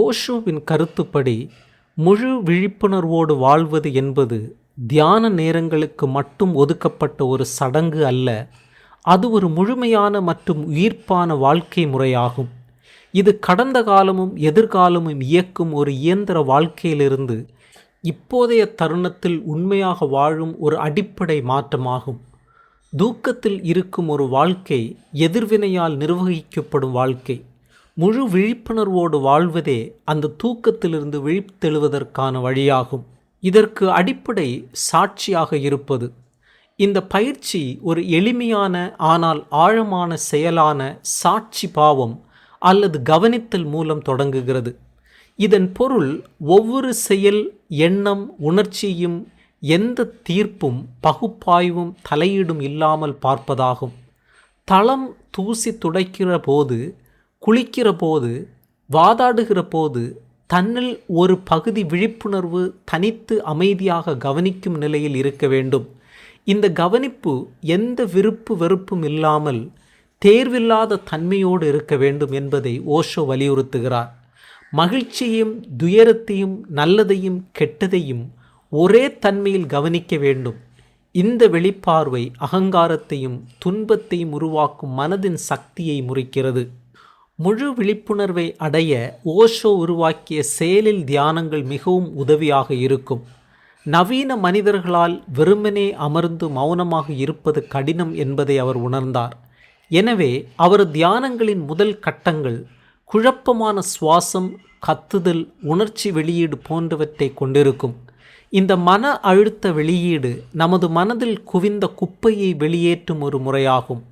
ஓஷோவின் கருத்துப்படி முழு விழிப்புணர்வோடு வாழ்வது என்பது தியான நேரங்களுக்கு மட்டும் ஒதுக்கப்பட்ட ஒரு சடங்கு அல்ல அது ஒரு முழுமையான மற்றும் உயிர்ப்பான வாழ்க்கை முறையாகும். இது கடந்த காலமும் எதிர்காலமும் இயக்கும் ஒரு இயந்திர வாழ்க்கையிலிருந்து இப்போதைய தருணத்தில் உண்மையாக வாழும் ஒரு அடிப்படை மாற்றமாகும். தூக்கத்தில் இருக்கும் ஒரு வாழ்க்கை எதிர்வினையால் நிர்வகிக்கப்படும் வாழ்க்கை. முழு விழிப்புணர்வோடு வாழ்வதே அந்த தூக்கத்திலிருந்து விழித்தெழுவதற்கான வழியாகும். இதற்கு அடிப்படை சாட்சியாக இருப்பது இந்த பயிற்சி ஒரு எளிமையான ஆனால் ஆழமான செயலான சாட்சி பாவம் அல்லது கவனித்தல் மூலம் தொடங்குகிறது. இதன் பொருள் ஒவ்வொரு செயல் எண்ணம் உணர்ச்சியும் எந்த தீர்ப்பும் பகுப்பாய்வும் தலையீடும் இல்லாமல் பார்ப்பதாகும். தளம் தூசி துடைக்கிற போது குளிக்கிற போது வாதாடுகிற போது தன்னில் ஒரு பகுதி விழிப்புணர்வு தனித்து அமைதியாக கவனிக்கும் நிலையில் இருக்க வேண்டும். இந்த கவனிப்பு எந்த விருப்பு வெறுப்பும் இல்லாமல் தேர்வில்லாத தன்மையோடு இருக்க வேண்டும் என்பதை ஓஷோ வலியுறுத்துகிறார். மகிழ்ச்சியையும் துயரத்தையும் நல்லதையும் கெட்டதையும் ஒரே தன்மையில் கவனிக்க வேண்டும். இந்த வெளிப்பார்வை அகங்காரத்தையும் துன்பத்தையும் உருவாக்கும் மனதின் சக்தியை முறிக்கிறது. முழு விழிப்புணர்வை அடைய ஓஷோ உருவாக்கிய செயலில் தியானங்கள் மிகவும் உதவியாக இருக்கும். நவீன மனிதர்களால் வெறுமனே அமர்ந்து மௌனமாக இருப்பது கடினம் என்பதை அவர் உணர்ந்தார். எனவே அவர் தியானங்களின் முதல் கட்டங்கள் குழப்பமான சுவாசம் கத்துதல் உணர்ச்சி வெளியீடு போன்றவற்றை கொண்டிருக்கும். இந்த மன அழுத்த வெளியீடு நமது மனதில் குவிந்த குப்பையை வெளியேற்றும் ஒரு முறையாகும்.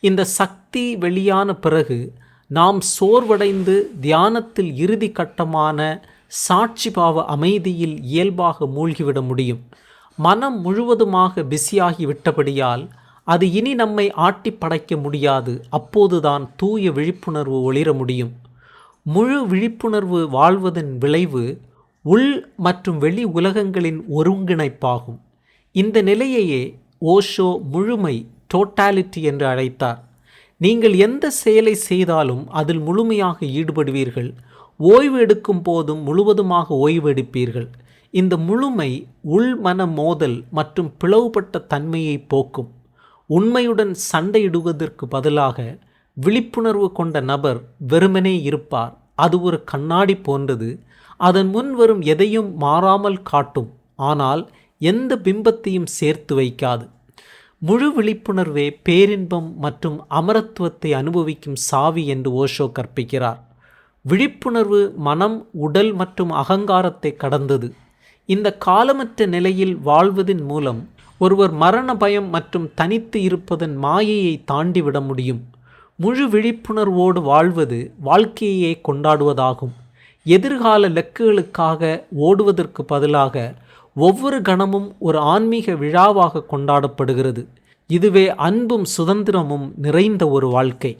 இந்த சக்தி வெளியான பிறகு நாம் சோர்வடைந்து தியானத்தில் இறுதி கட்டமான சாட்சி பாவ அமைதியில் இயல்பாக மூழ்கிவிட முடியும். மனம் முழுவதுமாக பிஸியாகி விட்டபடியால் அது இனி நம்மை ஆட்டி படைக்க முடியாது. அப்போதுதான் தூய விழிப்புணர்வு ஒளிர முடியும். முழு விழிப்புணர்வு வாழ்வதன் விளைவு உள் மற்றும் வெளி உலகங்களின் ஒருங்கிணைப்பாகும். இந்த நிலையையே ஓஷோ முழுமை டோட்டாலிட்டி என்று அழைத்தார். நீங்கள் எந்த செயலை செய்தாலும் அதில் முழுமையாக ஈடுபடுவீர்கள். ஓய்வு எடுக்கும் போதும் முழுவதுமாக ஓய்வெடுப்பீர்கள் இந்த முழுமை உள்மன மோதல் மற்றும் பிளவுபட்ட தன்மையை போக்கும். உண்மையுடன் சண்டையிடுவதற்கு பதிலாக விழிப்புணர்வு கொண்ட நபர் வெறுமனே இருப்பார். அது ஒரு கண்ணாடி போன்றது. அதன் முன் வரும் எதையும் மாறாமல் காட்டும். ஆனால் எந்த பிம்பத்தையும் சேர்த்து வைக்காது. முழு விழிப்புணர்வே பேரின்பம் மற்றும் அமரத்துவத்தை அனுபவிக்கும் சாவி என்று ஓஷோ கற்பிக்கிறார். விழிப்புணர்வு மனம் உடல் மற்றும் அகங்காரத்தை கடந்தது. இந்த காலமற்ற நிலையில் வாழ்வதன் மூலம் ஒருவர் மரண பயம் மற்றும் தனித்து இருப்பதன் மாயையை தாண்டிவிட முடியும். முழு விழிப்புணர்வோடு வாழ்வது வாழ்க்கையே கொண்டாடுவதாகும். எதிர்கால லக்குகளுக்காக ஓடுவதற்கு பதிலாக ஒவ்வொரு கணமும் ஒரு ஆன்மீக விழாவாக கொண்டாடப்படுகிறது. இதுவே அன்பும் சுதந்திரமும் நிறைந்த ஒரு வாழ்க்கை.